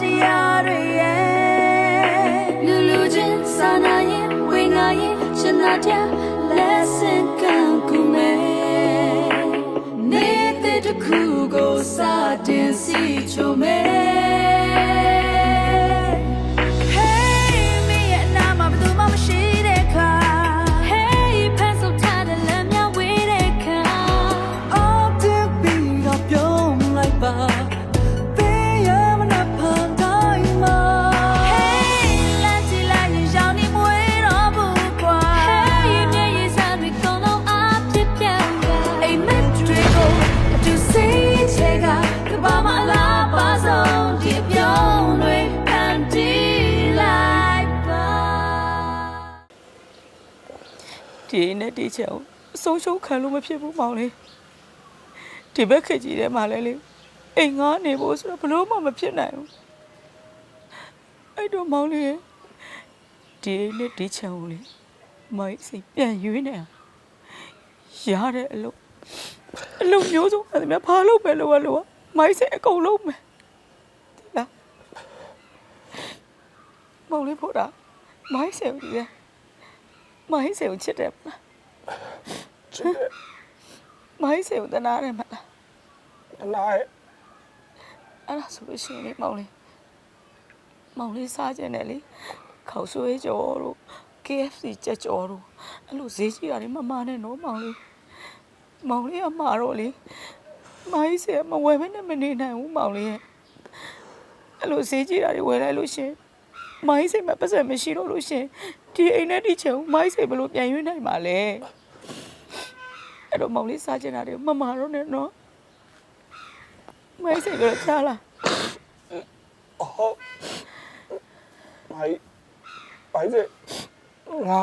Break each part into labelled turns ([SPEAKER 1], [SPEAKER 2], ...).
[SPEAKER 1] တရားတွေရဲ့လူ
[SPEAKER 2] လူချင်းစာနာရင်ဝေငါရင်ရှင်းနာတဲ့
[SPEAKER 3] ဒီနဲ့ဒီချက်ကိုအဆုံးရှုံးခံလို့မဖြစ်ဘူးမောင်လေးဒီဘက်ခက်ကြီးထဲမှာလဲလေအိမ်ငားနေဖို့ဆိုတော့ဘလို့မှမဖြစ်နိုင်ဘူးအဲ့တော့မောင်လေးရဲ့ဒီနဲ့ဒီချက်ကိုလေမိုင်းစိပြန်ရွေးနေအောင်ရတဲ့အလုပ်အလုပ်မျိုးစုံအဲ့ဒါများဘာလုပ်ပဲလို့လို့မိုင်းစိအကုန်လုံးမယ်ဒီလားမောင်လေးဖို့တာမိုင်းစိကိုဒီလဲမိုင်းစေကိုချစ်တယ်မလား
[SPEAKER 4] ချစ်တယ်
[SPEAKER 3] မိုင်းစေကိုတနာတယ်မလား
[SPEAKER 4] အနားရဲ့
[SPEAKER 3] အဲ့ဒါဆိုလို့ရှိရင်လေမောင်လေးမောင်လေးစားကြတယ်လေခေါက်ဆွေးကြော်တို့ KFC ကြက်ကြော်တို့အဲ့လိုဈေးကြီးတာတွေမမနဲ့နော်မောင်လေးမောင်လေးကမှာတော့လေမိုင်းစေကမဝယ်ဘဲနဲ့မနေနိုင်ဘူးမောင်လေးရဲ့အဲ့လိုဈေးကြီးတာတွေဝယ်လိုက်လို့ရှရင် မိုင်းစေမှာပတ်စံမရှိတော့လို့ရှရင်ဒီအိမ်နဲ့ဒီချေကိုမိုင်းစေဘယ်လိုပြန်ရွေးနိုင်မှာလဲအဲ့တော့မောင်လေးစားကြတာတွေမမတော့နဲ့နော်မိုင်းစိတ်ကတော့ကြားလား
[SPEAKER 4] ဟုတ်ဘိုင်ဘိုင်စေငါ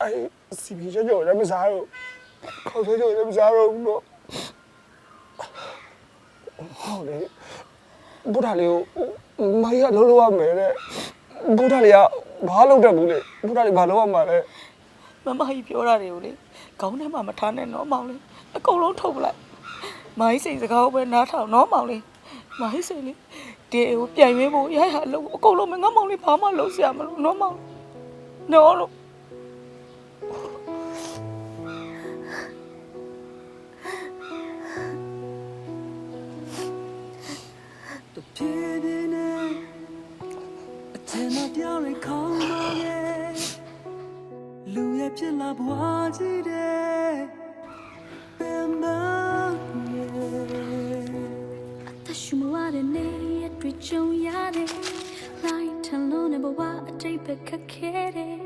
[SPEAKER 4] အဲ့စီပီချေကျော်လည်းမစားတော့ခေါ်ဆွေးကျော်လည်းမစားတော့ဘူးတော့ဟုတ် လေဘုရားလေးကိုမိုင်းကလုံးလုံးရမယ်တဲ့ဘုရားလေးကဘာလုပ်တတ်ဘူးလေဘုရားလေးဘာလုပ်ရမှာလဲ
[SPEAKER 3] မမကြီးပြောတာတွေကိုလေခေါင်းထဲမှာမထားနဲ့နော်မောင်လေးအကုန်လုံးထုတ်ပလိုက်မိုင်းစိတ်စကားကိုပဲနားထောင်နော်မောင်လေးမိုင်းစိတ်လေးဒီအိမ်ကိုပြန်ရွေးဖို့ရရအလုံးအကုန်လုံးမငါမောင်လေးဘာမှလုပ်စရာမလိုနော်မောင်နော်လို့
[SPEAKER 1] တပြေးပြေးနဲ့အထင်တော်တရားတွေခေါင်းမာခဲ့လူရဲ့ဖြစ်လာဘွားကြီးတဲ့ပင်ပန်းနေ
[SPEAKER 2] သက်ရှူမဝတဲ့နေ့ရက်တွေကြုံရတယ်လိုင်းထန်လုံးနဲ့ဘဝအတိတ်ပဲခက်ခဲတယ်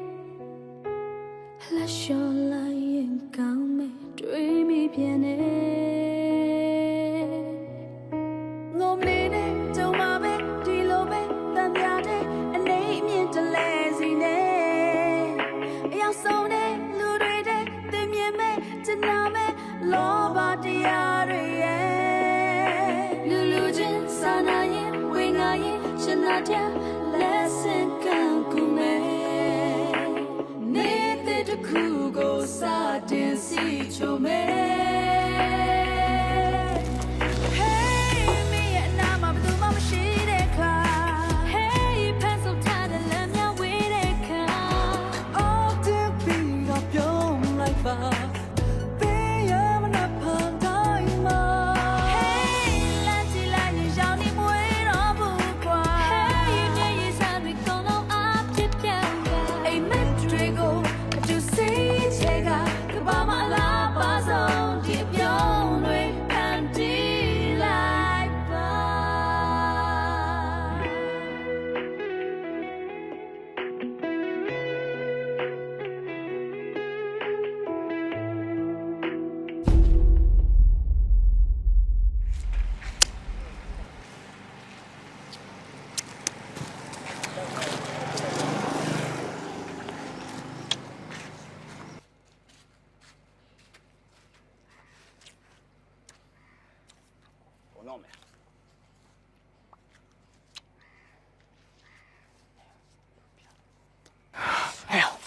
[SPEAKER 2] ဝင်တော့မယ်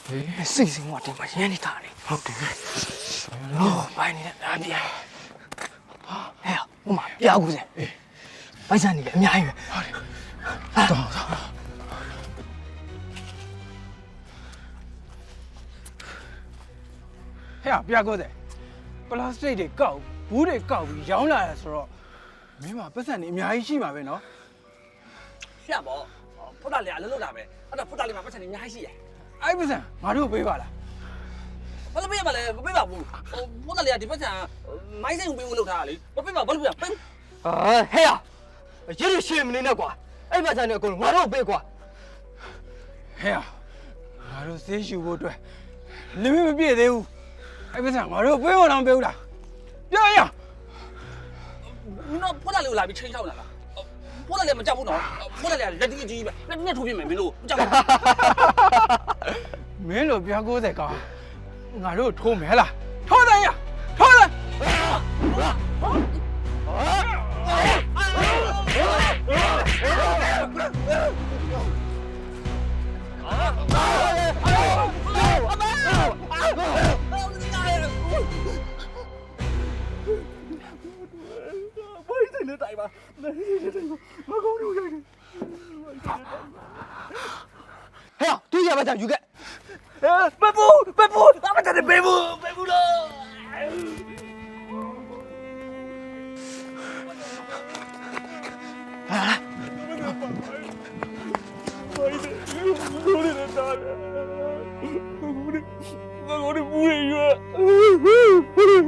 [SPEAKER 2] ဟဲ့စိတ်စင်းကတင်မ
[SPEAKER 1] ရင်း
[SPEAKER 5] နေတာလေဟုတ်တယ်ဟုတ်ဘိုင်းနေတဲ့အားပြဟဲ့ဟိုမှာပြကူစဲဘိုင်းစံနေလေအများကြီးပဲဟုတ်တယ်တော်တော်
[SPEAKER 6] ဟဲ့ပြကူစဲပလတ်စတစ်တွေကောက်ဘူးတွေကောက်ပြီးရောင်းလာရဆိုတော့ မင်းမပတ်စံနေအများကြီးရှိမှာပဲနော်
[SPEAKER 7] ရှက်ပေါ့ဖုတ်တာလေးအလုံးလုံးတာပဲအဲ့တော့ဖုတ်တာလေးမှာပတ်စံနေအများကြီးရှိတယ်
[SPEAKER 6] အဲ့ပတ်စံငါတို့ပေးပါလား
[SPEAKER 7] ဘာလို့ပေးရမလဲမပေးပါဘူးဟိုဖုတ်တာလေးကဒီပတ်စံမိုင်းစိန်ကိုပေးဖို့လုပ်ထားတာလေမပေးပါဘာလို့ပေးရပေး
[SPEAKER 5] ဟာဟဲ့ရရရရှင်းမနေနဲ့ကွာအဲ့ပိုက်ဆံတွေအကုန်ငါတို့ပေးကွာ
[SPEAKER 6] ဟဲ့ငါတို့ဆေးရှူဖို့အတွက်လမင်းမပြည့်သေးဘူးအဲ့ပတ်စံငါတို့ပေးဖို့တော့မပေးဘူးလားပြောရ
[SPEAKER 7] မင်းတို့ဖုတ်တာလေးကိုလာပြီးချင်းချောက်လာလားဖုတ်တာလေးမကြောက်ဘူးနော်ဖုတ်တာလေးကလက်တီးကြီးပဲလက်နဲ့ထိုးပြမယ်မင်းတို့မကြောက်ဘူး
[SPEAKER 6] မင်းတို့ပြ90ကောင်ငါတို့ထိုးမယ်ဟလားထိုးတယ်ရထိုးတယ်
[SPEAKER 7] lille dig, var. Hvor går du, Jørgen? Her, du er
[SPEAKER 8] Jabba Dan, Jukka. Babu, babu, Jabba Dan, babu, babu, da. Hvor går det? Hvor går det? Hvor går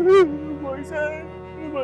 [SPEAKER 8] det? Hvor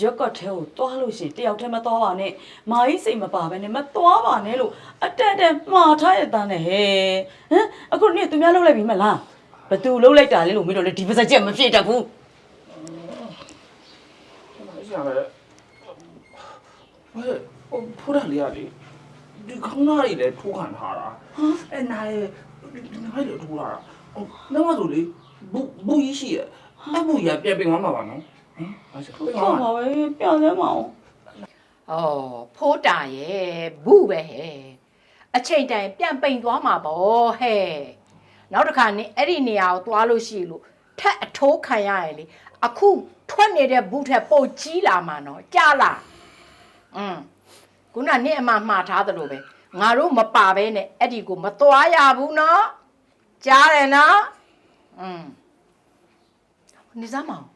[SPEAKER 8] ရွက်ကော့ထဲကိုသွားလို့ရှိရင်တယောက်တည်းမသွားပါနဲ့မာကြီးစိတ်မပါဘဲနဲ့မသွားပါနဲ့လို့အတက်တက်မှားထားရတဲ့အတန်းနဲ့ဟဲ့ဟမ်အခုနေ့သူများလှုပ်လိုက်ပြီမလားဘသူလှုပ်လိုက်တာလဲလို့မင်းတို့လည်းဒီပါစက်ချက်မဖြစ်တတ်ဘူး
[SPEAKER 7] ဆရာပဲဟဲ့ဖူးတာလေးရလေဒီခေါင်းသားတွေလည်းထိုးခံထားတာအဲနိုင်နိုင်လည်းထိုးလာတာဟိုနောက်မှဆိုလေဘူဘူကြီးရှိရဲ့အဘူကြီးကပြန်ပြင်သွားမှာပါနော်
[SPEAKER 8] ဟုတ်
[SPEAKER 7] 我
[SPEAKER 8] ပါ
[SPEAKER 7] 妈。
[SPEAKER 8] ပဲပြောင်းလဲမအောင်
[SPEAKER 9] ။အော်ဖိုးတာရဲ့ဘူးပဲဟဲ့။အချိန်တိုင်ပြန်ပိန်သွားမှာပေါ့ဟဲ့။နောက်တစ်ခါနင်အဲ့ဒီနေရာကိုသွားလို့ရှိလို့ထက်အထိုးခံရရလေ။အခုထွက်နေတဲ့ဘူးထက်ပိုကြီးလာမှာနော်။ကြားလား။อืมခုနနင့်အမမှားထားသလိုပဲငါတို့မပါဘဲနဲ့အဲ့ဒီကိုမသွားရဘူးနော်။ကြားတယ်နော်။อืมနေစမ်းမအောင်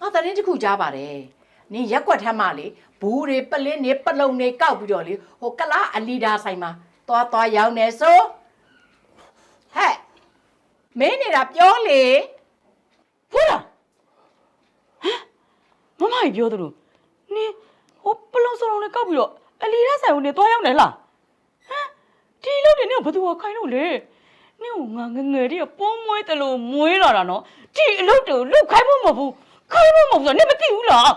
[SPEAKER 9] ငါတရင်တစ်ခုကြားပါတယ်နင်ရက်ွက်ထမ်းမလေဘူးတွေပလင်းတွေပလုံတွေကောက်ပြီးတော့လေဟိုကလားအလီဒါဆိုင်မှာသွားသွားရောင်းနေဆိုဟဲ့မင်းနေတာပြောလေ
[SPEAKER 8] ဖိုးတော်ဟမ်မမကြီးပြောသလိုနင်ဟိုပလုံစုံလုံးနဲ့ကောက်ပြီးတော့အလီရဆိုင်ကိုနေသွားရောက်နေလားဟမ်ဒီလောက်နေနေဘသူကခိုင်းလို့လေနင်ကငါငယ်ငယ်တည်းကပိုးမွေးတယ်လို့မွေးလာတာနော်ဒီအလုပ်တွေလုတ်ခိုင်းဖို့မဟုတ်ဘူး ခိုင်းဖို့မဟုတ်ဘူးဆိုတော့နင်မသိဘူးလား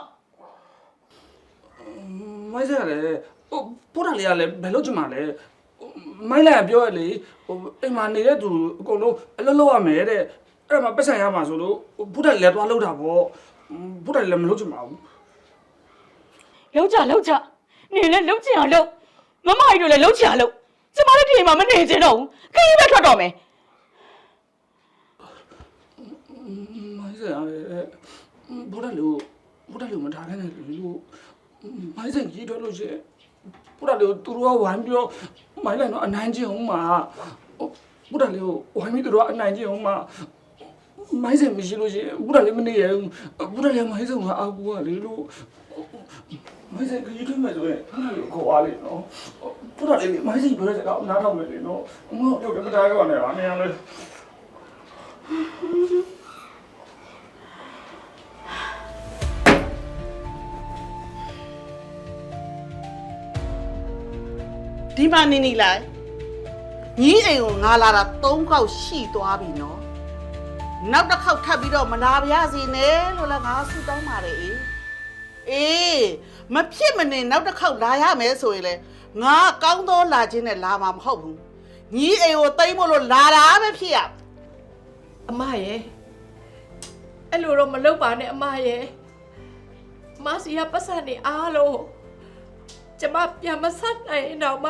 [SPEAKER 7] မိုင်းဆက်လေဟိုပို့တာလေးကလည်းဘယ်လိုချင်မှာလဲမိုင်းလည်းပြောရလေဟိုအိမ်မှာနေတဲ့သူအကုန်လုံးအလုပ်လုပ်ရမယ်တဲ့အဲ့မှာပတ်စံရမှာဆိုလို့ပို့တာလေးလည်းသွားလုပ်တာပေါ့ပို့တာလေးလည်းမလုပ်ချင်ပါဘူး
[SPEAKER 8] လောက်ကြလောက်ကြနေလဲလောက်ချင်အောင်လောက်မမကြီးတို့လည်းလောက်ချင်အောင်လောက်ကျမတို့ဒီအိမ်မှာမနေချင်တော့ဘူးခရီးပဲထွက်တော့မယ်
[SPEAKER 7] မိုင်းဆက်ရတ ယ်ပို့တာလေးကိုပို့တာလေးကိုမထားခဲ့နဲ့လို့မိုင်းဆက်ကြီးထွက်လို့ရှိရင်ပို့တာလေးကိုသူတို့ကဝိုင်းပြီးတော့မိုင်းလည်းတော့အနိုင်ကျင့်အောင်မှာပို့တာလေးကိုဝိုင်းပြီးသူတို့ကအနိုင်ကျင့်အောင်မှာမိုင်းစင်မရှိလို့ရှိရင်ဘုရားလည်းမနေရဘူးဘုရားလည်းမိုင်းစင်ကအာကူကလေလို့မိုင်းစင်ကကြီးထွေးမယ်ဆိုရင်ဘုရားလည်းခေါ်အားလေနော်ဘုရားလည်းမိုင်းစင်ပြောတဲ့စကားနားထောင်မယ်လေနော်ငါတို့တော့မတားရပါနဲ့ဗာနေရလေ
[SPEAKER 10] ဒီမှာနေနေလိုက်ညီအိမ်ကိုငါလာတာ၃ခေါက်ရှိသွားပြီနော်နောက်တစ်ခေါက်ထပ်ပြီးတော့မလာပါရစေနဲ့လို့လည်းငါဆုတောင်းပါတယ်အေးအေးမဖြစ်မနေနောက်တစ်ခေါက်လာရမယ်ဆိုရင်လေငါကောင်းသောလာခြင်းနဲ့လာမှာမဟုတ်ဘူးညီအိမ်ကိုတိမ့်ဖို့လို့လာတာပဲဖြစ်ရ
[SPEAKER 9] အမရဲ့အဲ့လိုတော့မလုပ်ပါနဲ့အမရဲ့မစီရပတ်စံနေအားလို့ကျမပြန်မဆက်နိုင်ရင်တော့မ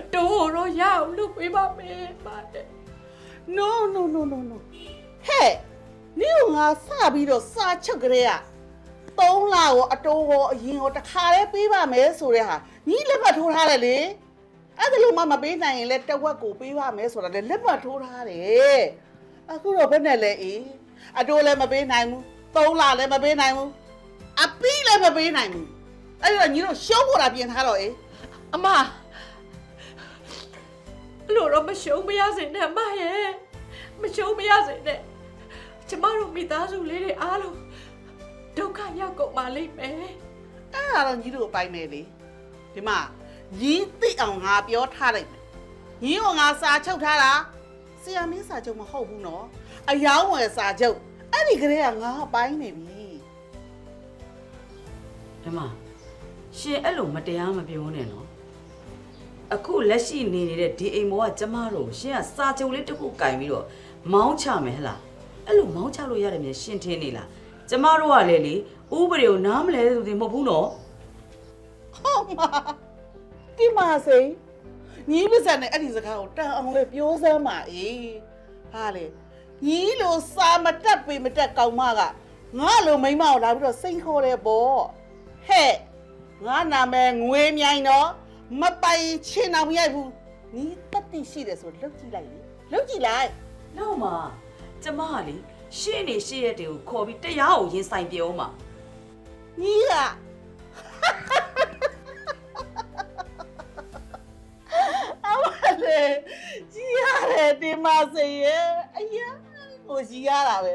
[SPEAKER 9] အတိုးတော့ရအောင်လုပ်ပေးပါမယ်ပါတယ်
[SPEAKER 10] no no no no no ဟဲ့နင်ကငါစပြီးတော့စာချုပ်ကြတဲ့ကသုံးလာကိုအတိုးကိုအရင်ကိုတစ်ခါလေးပေးပါမယ်ဆိုတဲ့ဟာညီလက်မှတ်ထိုးထားတယ်လေအဲ့ဒါလို့မှမပေးနိုင်ရင်လည်းတစ်ဝက်ကိုပေးပါမယ်ဆိုတာလည်းလက်မှတ်ထိုးထားတယ်အခုတော့ဘယ်နဲ့လဲအေးအတိုးလည်းမပေးနိုင်ဘူးသုံးလာလည်းမပေးနိုင်ဘူးအပီးလည်းမပေးနိုင်ဘူးအဲ့တော့ညီတို့ရှုံးဖို့တာပြင်ထားတော့အေး
[SPEAKER 9] အမ အဲ့လိုတော့မရှုံးမရစေနဲ့အမရဲ့မရှုံးမရစေနဲ့ကျမတို့မိသားစုလေးတွေအားလုံးဒုက္ခရောက်ကုန်ပါလိမ့်မယ်
[SPEAKER 10] အဲ့ဒါတော့ညီတို့အပိုင်းပဲလေဒီမှာညီသိအောင်ငါပြောထားလိုက်မယ်ညီကငါစာချုပ်ထားတာဆရာမင်းစာချုပ်မဟုတ်ဘူးနော်အယောင်းဝယ်စာချုပ်အဲ့ဒီကလေးကငါအပိုင်းနေပြီ
[SPEAKER 8] ဓမ္မရှင်အဲ့လိုမတရားမပြောနဲ့နော် အခုလက်ရှိနေနေတဲ့ဒီအိမ်ဘောကကျမတို့ရှင်ကစာချုပ်လေးတစ်ခုကင်ပြီးတော့မောင်းချမယ်ဟလားအဲ့လိုမောင်းချလို့ရတယ်မြန်ရှင်ထင်းနေလားကျမတို့ကလည်းလေဥပဒေကိုနားမလဲသူတွေမဟုတ်ဘူးနော်
[SPEAKER 10] ဟုတ်မှာဒီမှာစိညီပါစံနဲ့အဲ့ဒီစကားကိုတန်အောင်လေပြောစမ်းပါအေးဟာလေညီလိုစာမတက်ပေမတက်ကောင်းမကငါလိုမိန်းမကိုလာပြီးတော့စိန်ခေါ်တယ်ပေါ့ဟဲ့ငါနာမည်ငွေမြိုင်တော့ မပိုင်ချင်အောင်မရိုက်ဘူးညီတက်တိရှိတယ်ဆိုလှုပ်ကြည့်လိုက်လေလှုပ်ကြည့်လိုက်
[SPEAKER 8] လောက်မှာကျမကလေရှင်းနေရှင်းရက်တွေကိုခေါ်ပြီးတရားကိုရင်ဆိုင်ပြောမှာ
[SPEAKER 10] ညီကအမလေးကြီးရတယ်ဒီမစေရဲ့အရာကိုကြီးရတာပဲ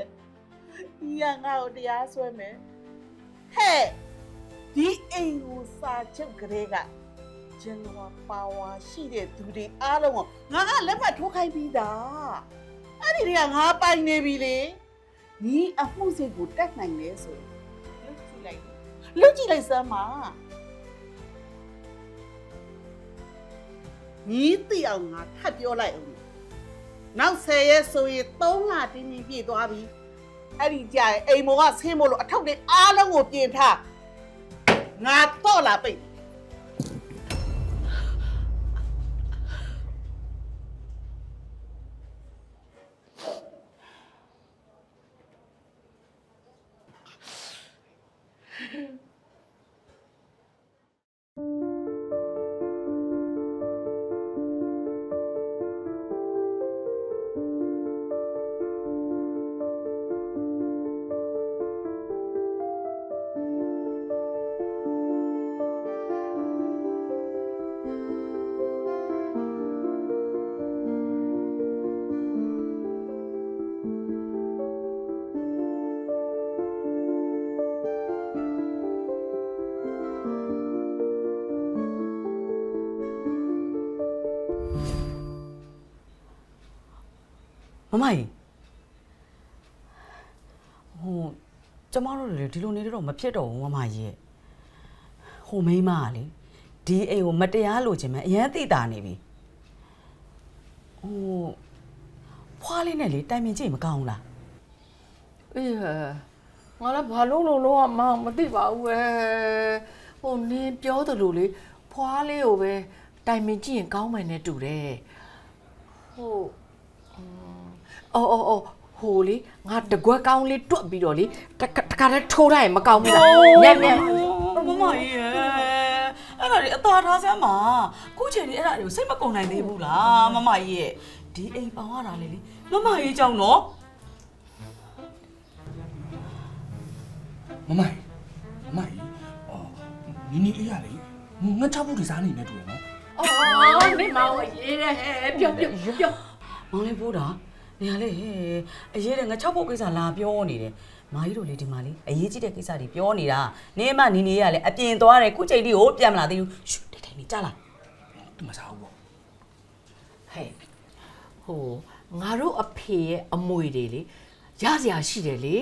[SPEAKER 10] ညီကငါ့ကိုတရားစွဲမယ်ဟဲ့ဒီအိမ်ကိုစာချုပ်ကလေးက ကျန်တော်ပါဝါရှိတဲ့သူတွေအားလုံးကိုငါကလက်မှတ်ထိုးခိုင်းပြီးသားအဲ့ဒီတွေကငါပိုင်နေပြီလေညီအမှုစိတ်ကိုတက်နိုင်လဲဆိုရင်လုတ်ကြည့်လိုက်လုတ်ကြည့်လိုက်စမ်းပါညီသိအောင်ငါထပ်ပြောလိုက်အောင်နောက်ဆယ်ရက်ဆိုရင်3လတင်းတင်းပြည့်သွားပြီအဲ့ဒီကြာရင်အိမ်မောကဆင်းမို့လို့အထုပ်တွေအားလုံးကိုပြင်ထားငါတော့လာပိတ်
[SPEAKER 8] မမကြီးဟိုကျမတို့လေဒီလိုနေတော့မဖြစ်တော့ဘူးမမကြီးရဲ့ဟိုမိန်းမကလေဒီအိမ်ကိုမတရားလို့ခြင်းမအရန်သိတာနေပြီဟိုဖွားလေးနဲ့လေတိုင်ပင်ကြည့်မကောင်းဘူးလား
[SPEAKER 9] အေးဟဲ့ငါလည်းဘာလို့လို့လို့ကမှမသိပါဘူးပဲဟိုနင်းပြောသလိုလေဖွားလေးကိုပဲတိုင်ပင်ကြည့်ရင်ကောင်းမယ်နဲ့တူတယ်ဟိုอืม အော်အော်အော်ဟိုလေငါတကွက်ကောင်းလေးတွတ်ပြီးတော့လေတခါတခါတည်းထိုးလိုက်ရင်မကောင်းဘူးလားညံ့ညံ့
[SPEAKER 8] မမကြီးရဲ့အဲ့ဒါတွေအသာထားစမ်းပါခုချိန်ကြီးအဲ့ဒါတွေကိုစိတ်မကုန်နိုင်သေးဘူးလားမမကြီးရဲ့ဒီအိမ်ပေါင်ရတာလေလေမမကြီးကြောင့်နော်
[SPEAKER 7] မမိုင်မမိုင်အော်နီနီအေးရလေငါချဖို့ဒီစားနေနေတူရနော်
[SPEAKER 9] အော်နေမောင်ရေးတယ်ဟဲ့ပြောပြောပြော
[SPEAKER 8] မောင်လေးဖိုးတာ နေရလေဟဲ့အရေးတဲ့ငါ၆ပုတ်ကိစ္စလာပြောနေတယ်မာကြီးတို့လေဒီမှာလေအရေးကြီးတဲ့ကိစ္စတွေပြောနေတာနေမနေနေရလေအပြင်သွားတယ်ခုချိန်လေးကိုပြန်မလာသေးဘူးရှူတိတ်တိတ်နေကြလား
[SPEAKER 7] သူမစားဘူးပေါ့
[SPEAKER 9] ဟဲ့ဟိုငါတို့အဖေရဲ့အမွေတွေလေရစရာရှိတယ်လေ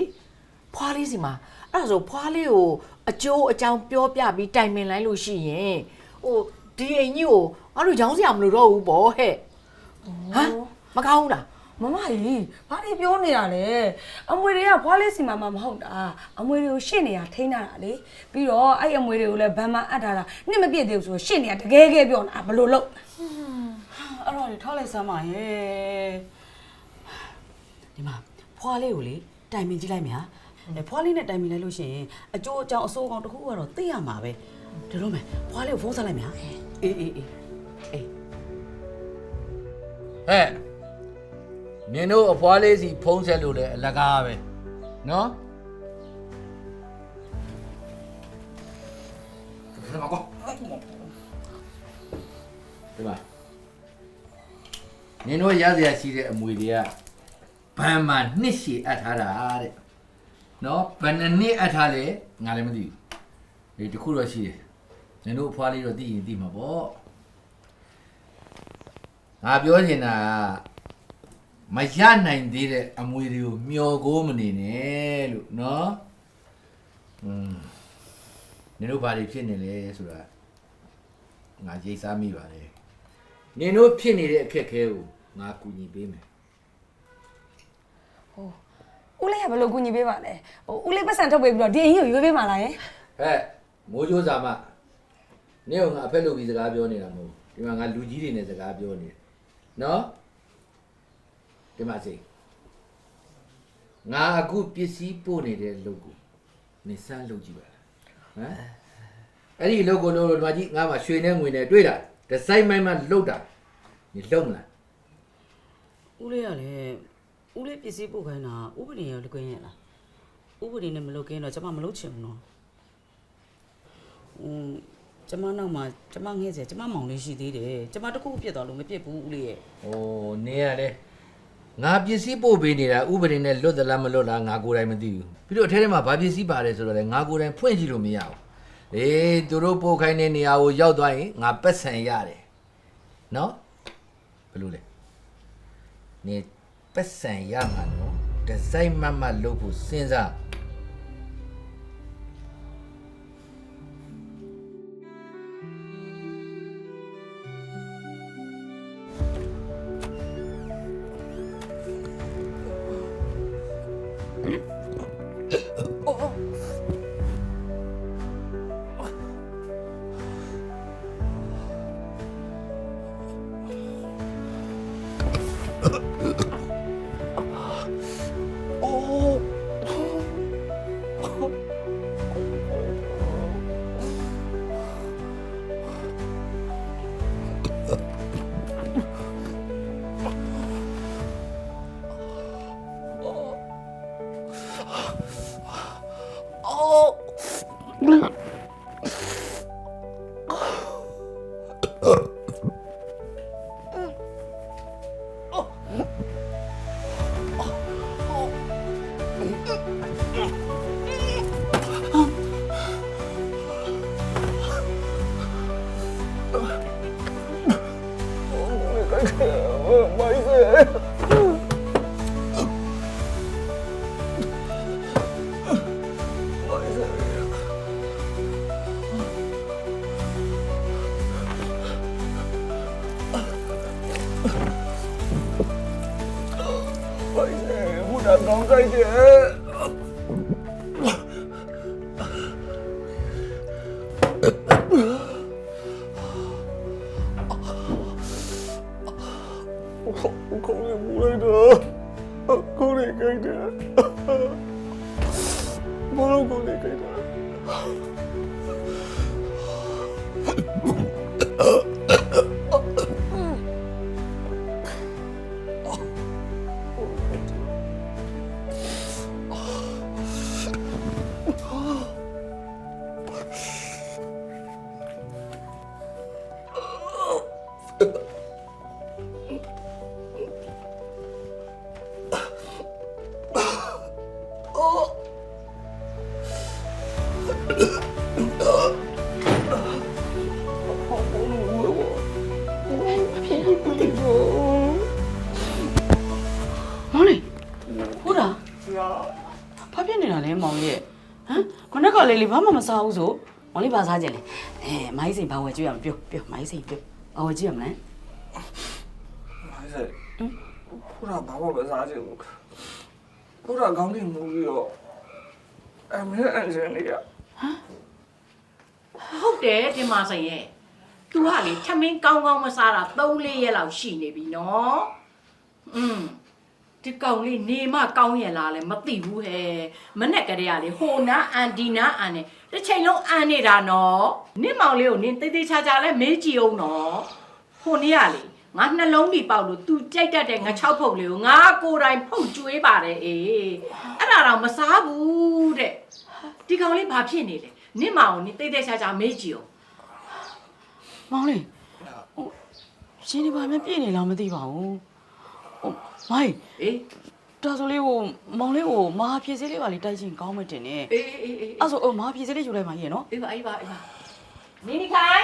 [SPEAKER 9] ဖွားလေးစီမှာအဲ့ဒါဆိုဖွားလေးကိုအကျိုးအကြောင်းပြောပြပြီးတိုင်ပင်လိုက်လို့ရှိရင်ဟိုဒီအိမ်ကြီးကိုငါတို့ရောင်းစရာမလိုတော့ဘူးပေါ့ဟဲ့ဟမ်မကောင်းဘူးလား
[SPEAKER 11] မမကြီးဘာတွေပြောနေရလဲအမွေတွေကဖွားလေးစီမှာမှမဟုတ်တာအမွေတွေကိုရှင့်နေရထိန်းထားတာလေပြီးတော့အဲ့အမွေတွေကိုလည်းဗန်မအပ်ထားတာနှစ်မပြည့်သေးဘူးဆိုရှင့်နေရတကယ်ကဲပြောနေတာဘယ်လိုလုပ်
[SPEAKER 8] အဲ့တော့လေထားလိုက်စမ်းပါရဲ့ဒီမှာဖွားလေးကိုလေတိုင်ပင်ကြည့်လိုက်မြာအဲဖွားလေးနဲ့တိုင်ပင်လိုက်လို့ရှိရင်အကျိုးအကြောင်းအဆိုးအကောင်းတစ်ခုကတော့သိရမှာပဲဒါတော့မယ်ဖွားလေးကိုဖုန်းဆက်လိုက်မြာအေးအေးအေးအေး
[SPEAKER 12] ဟဲ့ နင်တို့အဖွားလေးစီဖုံးဆက်လို့လေအလကားပဲနော်
[SPEAKER 7] ဒါမှကော
[SPEAKER 12] ဒီမှာနင်တို့ရစရာရှိတဲ့အမွေတွေကဘန်မှနှစ်ရှည်အပ်ထားတာတဲ့နော်ဘယ်နှစ်နှစ်အပ်ထားလဲငါလည်းမသိဘူးဒီတစ်ခုတော့ရှိတယ်နင်တို့အဖွားလေးတော့သိရင်သိမှာပေါ့ငါပြောချင်တာက မရနိုင်သေးတဲ့အမွေတွေကိုမျောကိုမနေနဲ့လို့နော်อืมနင်တို့ဘာတွေဖြစ်နေလဲဆိုတာငါရိတ်စားမိပါတယ်နင်တို့ဖြစ်နေတဲ့အခက်အခဲကိုငါကူညီပေးမယ်
[SPEAKER 11] ဦးလေးကဘယ်လိုကူညီပေးပါလဲဟိုဦးလေးပတ်စံထုတ်ပေးပြီးတော့ဒီအရင်ကိုရွေးပေးမှလားယင်
[SPEAKER 12] ဟဲ့မိုးကြိုးစာမနေ့ကငါအဖက်လုပ်ပြီးစကားပြောနေတာမဟုတ်ဘူးဒီမှာငါလူကြီးတွေနဲ့စကားပြောနေတယ်နော် ဒီမှာစိငါအခုပစ္စည်းပို့နေတဲ့အလုပ်ကိုနေစမ်းလုပ်ကြည့်ပါလားဟမ်အဲ့ဒီအလုပ်ကိုလို့ဒီမှာကြီးငါမှရွှေနဲ့ငွေနဲ့တွေ့တာဒီဇိုင်းမိုင်းမှလုတ်တာနေလုံးမလား
[SPEAKER 8] ဦးလေးကလည်းဦးလေးပစ္စည်းပို့ခိုင်းတာဥပဒေရောလကွင်းရလားဥပဒေနဲ့မလုပ်ကင်းတော့ကျမမလုပ်ချင်ဘူးနော်อืมကျမနောက်မှာကျမငှဲ့စေကျမမောင်လေးရှိသေးတယ်ကျမတခုပြစ်သွားလို့မပြစ်ဘူးဦးလေးရဲ့။
[SPEAKER 12] အိုးနေရလေ ငါပစ္စည်းပို့ပေးနေတာဥပဒေနဲ့လွတ်သလားမလွတ်လားငါကိုယ်တိုင်မသိဘူး။ပြီးတော့အထဲထဲမှာဘာပစ္စည်းပါတယ်ဆိုတော့လေငါကိုယ်တိုင်ဖွင့်ကြည့်လို့မရဘူး။အေးသူတို့ပို့ခိုင်းတဲ့နေရာကိုရောက်သွားရင်ငါပက်ဆန်ရတယ်။နော်။ဘယ်လိုလဲ။နေပက်ဆန်ရမှာနော်။ဒီဇိုင်းမတ်မတ်လုပ်ဖို့စဉ်းစား
[SPEAKER 4] Yeah. မ
[SPEAKER 8] နေ့ကလေးလေးဘာမှမစားဘူးဆိုမောင်လေးဘာစားကြလဲအဲမိုင်းစိန်ဘာဝယ်ကြည့်ရမပြောပြောမိုင်းစိန်ပြောဘာဝယ်ကြည့်ရမလဲ
[SPEAKER 4] မိုင်းစိန်ဘုရားဘာမှမစားချင်ဘူးဘုရားကောင်းနေမှုပြီးတော့အမေအန်ဂျင်လေးက
[SPEAKER 9] ဟုတ်တယ်တင်မဆိုင်ရဲ့ तू ကလေထမင်းကောင်းကောင်းမစားတာ3-4ရက်လောက်ရှိနေပြီနော်อืม ဒီကောင်လေးနေမကောင်းရလားလဲမသိဘူးဟဲ့မနဲ့ကလေးကလေဟိုနာအန်ဒီနာအန်နဲ့တစ်ချိန်လုံးအန်နေတာနော်နင့်မောင်လေးကိုနင်တိတ်တိတ်ချာချာလဲမေးကြည့်အောင်နော်ဟိုနေ့ကလေငါနှလုံးပြီးပေါက်လို့ तू ကြိုက်တတ်တဲ့ငါ၆ဖုတ်လေးကိုငါကိုယ်တိုင်ဖုတ်ကျွေးပါတယ်အေးအဲ့ဒါတော့မစားဘူးတဲ့ဒီကောင်လေးဘာဖြစ်နေလဲနင့်မောင်ကိုနင်တိတ်တိတ်ချာချာမေးကြည့်အောင်
[SPEAKER 8] မောင်လေးဟိုရှင်ဒီဘာမှပြည့်နေလားမသိပါဘူးဟို မိုင်း
[SPEAKER 9] အေး
[SPEAKER 8] တော်ဆိုလေးကိုမောင်လေးကိုမဟာဖြည့်စည်းလေးပါလေးတိုက်ချင်ကောင်းမှတင်နေ
[SPEAKER 9] အေးအေးအေး
[SPEAKER 8] အဲ့ဆိုအမဟာဖြည့်စည်းလေးယူလိုက်ပါရဲ့နော်
[SPEAKER 9] အေးပါအေးပါအေးပါနီနီခိုင်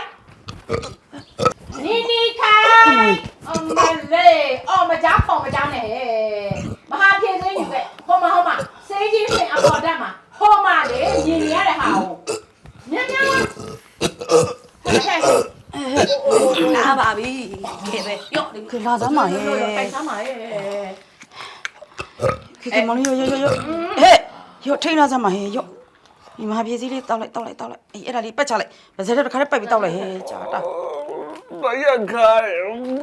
[SPEAKER 9] နီနီခိုင်အမလေးအော်မကြားဖော်မကြားနဲ့မဟာပြေစင်းယူခဲ့ဟောမဟောမစေးကြီးစင်အပေါ်တက်မှာဟောမလေမြင်ရတဲ့ဟာကိုညညဟဲ့ဟဲ့
[SPEAKER 8] လာပါပြီခဲပဲရော့ခဲလာစမ်းပါရဲ့
[SPEAKER 9] ခိုင်စမ်းပါရဲ့
[SPEAKER 8] ခဲခဲမောင်လေးရောရောရောဟဲ့ရောထိန်းလာစမ်းပါဟဲ့ရောဒီမဟာဖြည့်စည်းလေးတောက်လိုက်တောက်လိုက်တောက်လိုက်အေးအဲ့ဒါလေးပတ်ချလိုက်ဗစက်တစ်ခါလေးပတ်ပြီးတောက်လိုက်ဟဲ့ကြာတာ
[SPEAKER 4] ဘာရခိုင်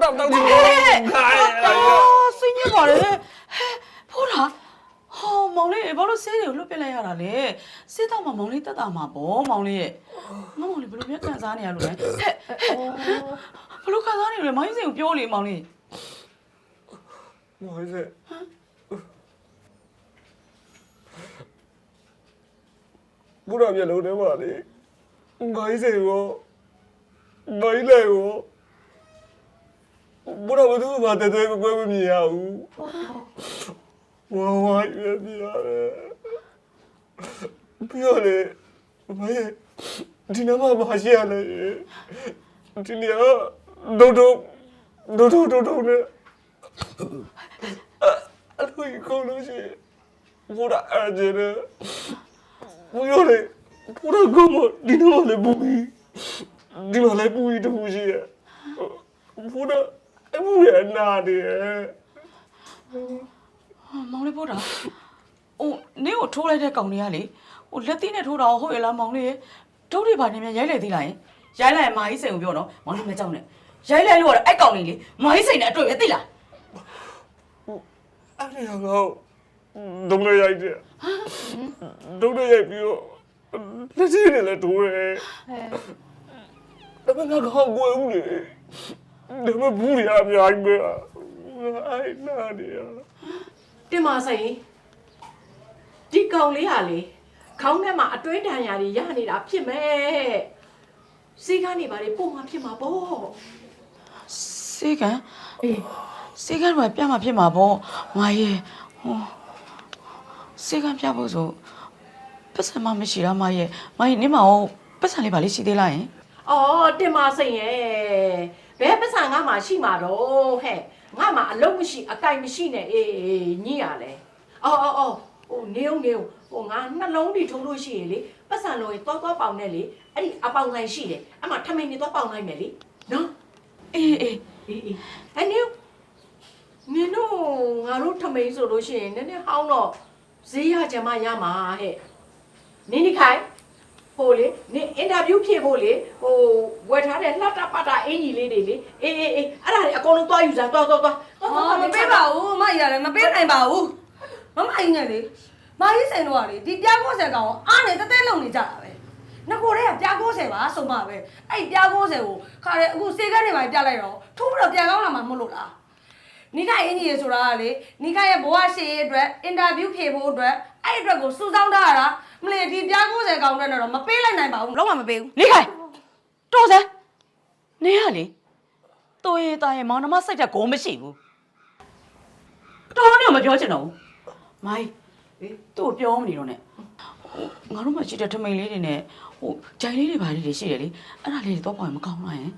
[SPEAKER 4] တောက်တောက်ကြည့်ခိုင်
[SPEAKER 8] အော်စိတ်ညစ်ပါလေဟဲ့ဖိုးလားဟော မောင်လေးဘာလို့ဆေးတွေကိုလွတ်ပြလိုက်ရတာလဲဆေးတော့မှမောင်လေးတက်တာမှာပေါ့မောင်လေးရဲ့ငါမောင်လေးဘယ်လိုမြတ်ခံစားနေရလို့လဲဟဲ့ဟဲ့ဘယ်လိုခံစားနေရလဲမိုင်းစင်ကိုပြောလေမောင်လေး
[SPEAKER 4] မိုင်းစိန်ဘုရားပြလုံးထဲမှာလေမိုင်းစိန်ကိုမိုင်းလေကိုဘုရားဘယ်သူမှတသေးကိုမမြင်ရဘူး ဝါဝါရပြရတယ်ပြောလေမိုင်းဒီနမမရှိရလေဒီနေရာဒုဒုဒုဒုဒုဒုနဲ့အဲ့လိုကြီးကောင်းလို့ရှိရင်ဘုရားအဂျေရဘုရားလေဘုရားကမဒီတော့လေဘူကြီးဒီမှာလေဘူကြီးတူရှိရဘုရားအဘူရနာတယ်
[SPEAKER 8] မောင်လေးဖို့တာဟိုနင်းကိုထိုးလိုက်တဲ့ကောင်တွေကလေဟိုလက်သီးနဲ့ထိုးတာဟုတ်ရဲ့လားမောင်လေးဒုတ်တွေပါနေမြန်ရိုက်လိုက်သေးလားယင်ရိုက်လိုက်ရင်မာကြီးစိန်ကိုပြောနော်မောင်လေးမကြောက်နဲ့ရိုက်လိုက်လို့ကတော့အဲ့ကောင်လေးလေမာကြီးစိန်နဲ့အတွေ့ပဲသိလား
[SPEAKER 4] အဲ့ဒီကတော့ဒုံရရိုက်တယ်ဒုံရရိုက်ပြီးတော့လက်စီးနဲ့လည်းထိုးတယ်ဒါပေမဲ့ငါကောင်းကွယ်ဦးလေဒါပေမဲ့ဘူးရအများကြီးပဲအဲ့နာတယ်
[SPEAKER 9] တင်မဆိုင်ဒီကောင်လေးဟာလေခေါင်းထဲမှာအတွင်းတန်ရာတွေရနေတာဖြစ်မဲ့စီကနေပါလေပုံမှာဖြစ်မှာပေါ့
[SPEAKER 8] စေကန်အေးစေကန်ကပြမှာဖြစ်မှာပေါ့မာရဲ့ဟိုစေကန်ပြဖို့ဆိုပတ်စံမမရှိတာမာရဲ့မာရဲ့နေမအောင်ပတ်စံလေးပါလေးရှိသေးလားယင်
[SPEAKER 9] အော်တင်မဆိုင်ရဲ့ဘယ်ပတ်စံငါမှရှိမှာတော့ဟဲ့ ငါမှအလုံးမရှိအကိုင်မရှိနဲ့အေးညိရလဲအော်အော်အော်ဟိုနေုံနေုံဟိုငါနှလုံးဒီထုံးလို့ရှိရင်လေပတ်စံလို့ရင်သွားသွားပေါင်နဲ့လေအဲ့ဒီအပေါင်ဆိုင်ရှိတယ်အမှထမင်းနေသွားပေါင်လိုက်မယ်လေနော်
[SPEAKER 8] အေးအေး
[SPEAKER 9] အေးအေးအဲ့နေနင်တို့ငါတို့ထမိန်ဆိုလို့ရှိရင်နည်းနည်းဟောင်းတော့ဈေးရကြမှာရမှာဟဲ့နင်းဒီခိုင် ဟိုလေနင်အင်တာဗျူးဖြေဖို့လေဟိုဝယ်ထားတဲ့လှတပတာအင်ကြီးလေးတွေလေအေးအေးအေးအဲ့ဒါတွေအကုန်လုံးသွားယူစမ်းသွားသွားသွား
[SPEAKER 11] အော်မပေးပါဘူးမကြီးရတယ်မပေးနိုင်ပါဘူးမမကြီးနဲ့လေမကြီးစင်တော့ကလေဒီပြားကိုဆယ်ကောင်ကိုအားနဲ့တဲတဲလုံနေကြတာပဲငကိုတဲ့ကပြားကိုဆယ်ပါဆုံးမပဲအဲ့ပြားကိုဆယ်ကိုခါရဲအခုစေကန်းနေမှာပြလိုက်တော့ထိုးပြီးတော့ပြန်ကောင်းလာမှာမဟုတ်လို့လား နိခအင်ကြီးရေဆိုတာကလေနိခရဲ့ဘဝရှေ့ရေးအတွက်အင်တာဗျူးဖြေဖို့အတွက်အဲ့အတွက်ကိုစူးစောင်းထားရတာမလေးဒီပြားကိုဆယ်ကောင်နဲ့တော့မပေးလိုက်နိုင်ပါဘူးလုံးဝမပေးဘူး
[SPEAKER 8] နေခိုင်တော်စမ်းနေရလေတော်ရင်တာရင်မောင်နှမစိတ်တက်ဂုံးမရှိဘူးတော်နေမပြောချင်တော့ဘူးမိုင်းသူ့ကိုပြောမနေတော့နဲ့ဟိုငါတို့မှရှိတဲ့ထမိန်လေးတွေနဲ့ဟိုဂျိုင်လေးတွေဘာလေးတွေရှိတယ်လေအဲ့ဒါလေးတွေတော့ပေါ့ရင်မကောင်းလားယင်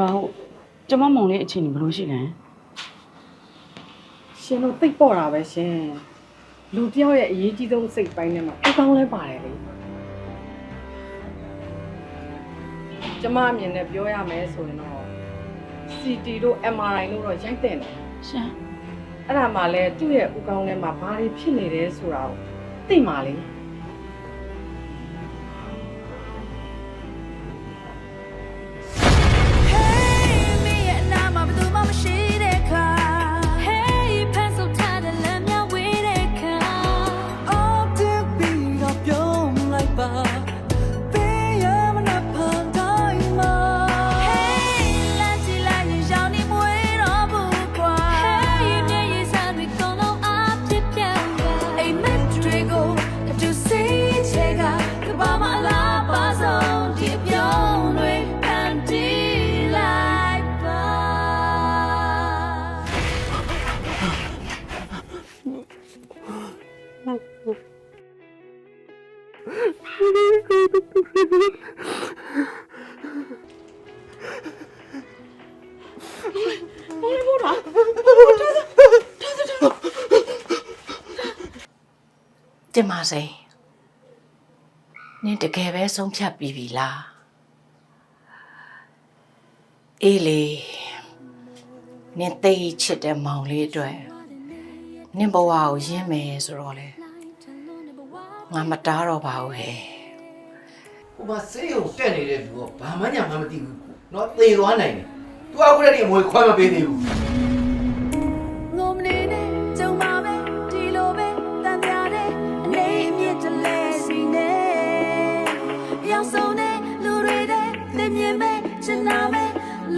[SPEAKER 8] ဒေါက်တာဟုတ်ကျမမောင်လေးအခြေအနေဘယ်လိုရှိလဲ
[SPEAKER 13] ရှင်တို့သိပ်ပေါ်တာပဲရှင်လူတယောက်ရဲ့အရေးကြီးဆုံးစိတ်ပိုင်းထဲမှာအကောင်းလဲပါတယ်လေကျမအမြင်နဲ့ပြောရမယ်ဆိုရင်တော့ CT တို့ MRI တို့တော့ရိုက်တဲ့တယ်
[SPEAKER 3] ရှင်
[SPEAKER 13] အဲ့ဒါမှလည်းသူ့ရဲ့ဥကောင်းထဲမှာဘာတွေဖြစ်နေတယ်ဆိုတာကိုသိမှလေ
[SPEAKER 14] စေနင်တက
[SPEAKER 9] ယ်ပဲဆုံးဖြတ်ပြီးပြီလားအေးလေနင်သိချစ်တဲ့မောင်လေးအတွက်နင်ဘဝကိုရင်းမယ်ဆိုတော့လေငါမတားတော့ပါဘူးဟဲ့
[SPEAKER 12] ဟိုမှာဆေးရုံတက်နေတဲ့လူကဘာမှညာမှမသိဘူးเนาะသေသွားနိုင်တယ် तू အခုတည်းကအမွေခွဲမပေးသေးဘူး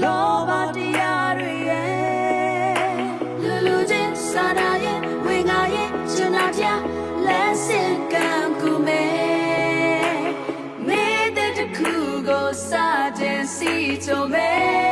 [SPEAKER 14] လောဘတရားတွေရဲ့လူလူချင်းစာနာရဲ့ဝေငါရဲ့ချင်နာပြလက်စင်ကံကူမဲ့မေတ္တာတစ်ခုကိုစာခြင်းစီချုံမဲ့